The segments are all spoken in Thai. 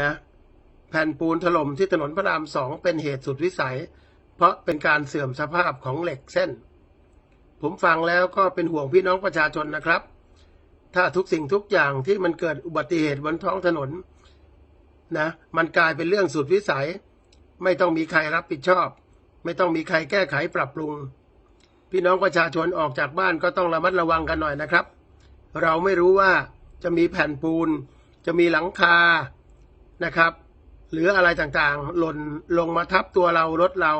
นะแผ่นปูนถล่มที่ถนนพระรามสองเป็นเหตุสุดวิสัย เพราะเป็นการเสื่อมสภาพของเหล็กเส้น ผมฟังแล้วก็เป็นห่วงพี่น้องประชาชนนะครับ ถ้าทุกสิ่งทุกอย่างที่มันเกิดอุบัติเหตุบนท้องถนนนะมันกลายเป็นเรื่องสุดวิสัย ไม่ต้องมีใครรับผิดชอบ ไม่ต้องมีใครแก้ไขปรับปรุง พี่น้องประชาชนออกจากบ้านก็ต้องระมัดระวังกันหน่อยนะครับ เราไม่รู้ว่าจะมีแผ่นปูน จะมีหลังคา นะครับ หรืออะไรต่างๆ หล่นลงมาทับตัวเรารถเรา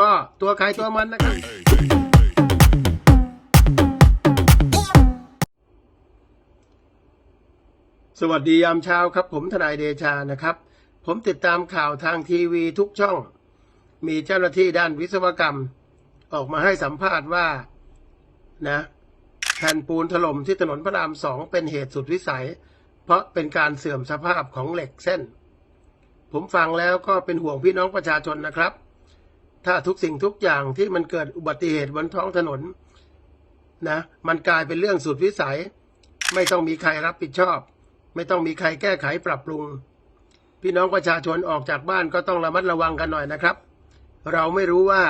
ก็ตัวใครตัวมันนะครับ สวัสดียามเช้าครับ ผมทนายเดชานะครับ ผมติดตามข่าวทางทีวีทุกช่อง มีเจ้าหน้าที่ด้านวิศวกรรม ออกมาให้สัมภาษณ์ว่านะแผ่นปูนถล่มที่ถนนพระรามสองเป็นเหตุสุดวิสัย เพราะเป็นการเสื่อมสภาพของเหล็กเส้น ผมฟังแล้วก็เป็นห่วงพี่น้องประชาชนนะครับ ถ้าทุกสิ่งทุกอย่างที่มันเกิดอุบัติเหตุบนท้องถนนนะมันกลายเป็นเรื่องสุดวิสัย ไม่ต้องมีใครรับผิดชอบ ไม่ต้องมีใครแก้ไขปรับปรุง พี่น้องประชาชนออกจากบ้านก็ต้องระมัดระวังกันหน่อยนะครับ เราไม่รู้ว่า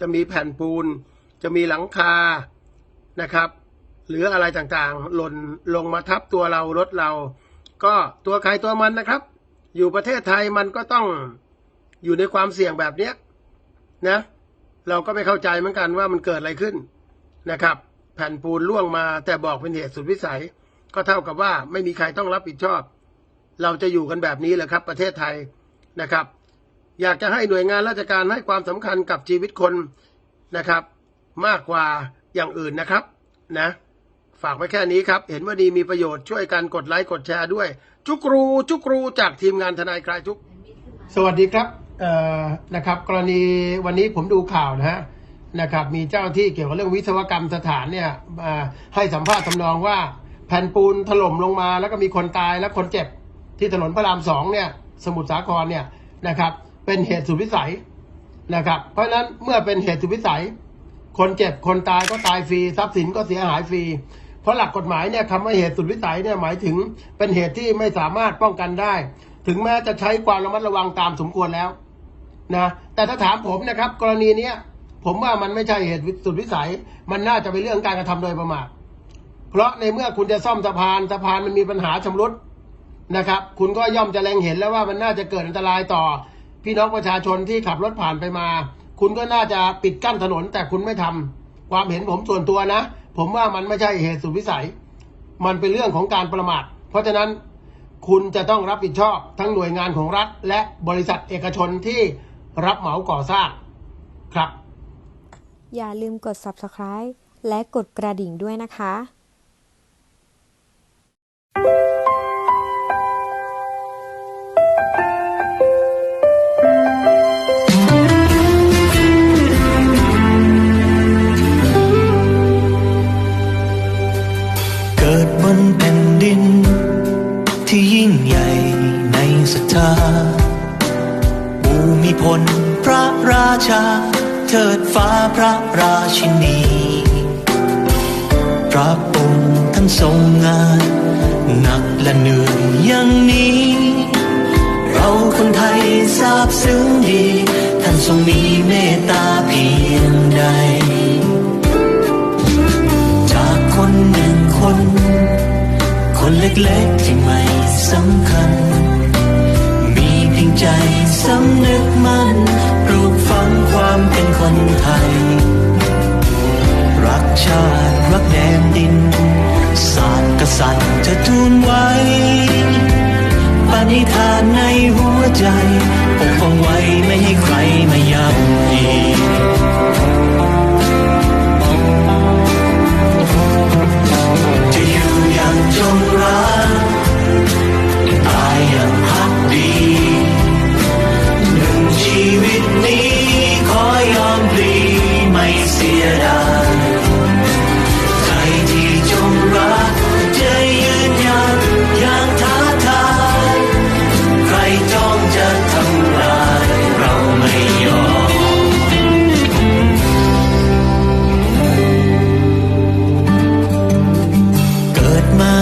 จะมีแผ่นปูน จะมีหลังคานะครับ หรืออะไรต่างๆ หล่นลงมาทับตัวเรารถเรา ก็ตัวใครตัวมันนะครับ อยู่ประเทศไทยมันก็ต้องอยู่ในความเสี่ยงแบบเนี้ยนะ เราก็ไม่เข้าใจเหมือนกันว่ามันเกิดอะไรขึ้นนะครับ แผ่นปูนล่วงมาแต่บอกเป็นเหตุสุดวิสัย ก็เท่ากับว่าไม่มีใครต้องรับผิดชอบ เราจะอยู่กันแบบนี้แหละครับ ประเทศไทยนะครับ อยากจะให้หน่วยงานราชการให้ความสำคัญกับชีวิตคนนะครับ มากกว่าอย่างอื่นนะครับนะ ฝากไว้แค่นี้ครับ เห็นว่าดีมีประโยชน์ช่วยกันกดไลค์กดแชร์ด้วย จุกรูจุกรูจากทีมงานทนายคลายทุกสวัสดีครับเอ่อนะครับ กรณีวันนี้ผมดูข่าวนะฮะนะครับ มีเจ้าที่เกี่ยวกับเรื่องวิศวกรรมสถานเนี่ยมาให้สัมภาษณ์ทำนองว่า แผ่นปูนถล่มลงมา แล้วก็มีคนตายและคนเจ็บที่ถนนพระรามสองเนี่ย สมุทรสาครเนี่ยนะครับ เป็นเหตุสุดวิสัยนะครับ เพราะฉะนั้นเมื่อเป็นเหตุสุดวิสัย คนเจ็บคนตายก็ตายฟรีทรัพย์สินก็เสียหายฟรี เพราะหลักกฎหมายเนี่ยคำว่าเหตุสุดวิสัยเนี่ยหมายถึงเป็นเหตุที่ไม่สามารถป้องกันได้ ถึงแม้จะใช้ความระมัดระวังตามสมควรแล้วนะแต่ถ้าถามผมนะครับ กรณีเนี้ยผมว่ามันไม่ใช่เหตุสุดวิสัย มันน่าจะเป็นเรื่องการกระทำโดยประมาทเพราะในเมื่อคุณจะซ่อมสะพานสะพานมันมีปัญหาชำรุดนะครับ คุณก็ย่อมจะแรงเห็นแล้วว่ามันน่าจะเกิดอันตรายต่อ พี่น้องประชาชนที่ขับรถผ่านไปมา คุณก็น่าจะปิดกั้นถนนแต่คุณไม่ทำความเห็นผมส่วนตัวนะ ผมว่ามันไม่ใช่เหตุสุดวิสัย มันเป็นเรื่องของการประมาท เพราะฉะนั้นคุณจะต้องรับผิดชอบทั้งหน่วยงานของรัฐ และบริษัทเอกชนที่รับเหมาก่อสร้างครับ อย่าลืมกด subscribe และกดกระดิ่งด้วยนะคะ ดิน ที่ยิ่งใหญ่ในศรัทธาภูมิพลพระราชา เทิดฟ้าพระราชินี พระองค์ท่านทรงงาน หนักและเหนื่อยอย่างนี้ เราคนไทยทราบซึ้งดี ท่านทรงมีเมตตาเพียงใด คนเล็กๆที่ไม่สำคัญ มีเพียงใจสำนึกมั่นปลูกฝังความเป็นคนไทย รักชาติรักแดนดิน ศาสตร์กษัตริย์จะทูลไว้ปณิธานในหัวใจปกป้องไว้ไม่ให้ใครมาย่ำยี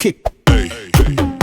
kick. Hey, hey.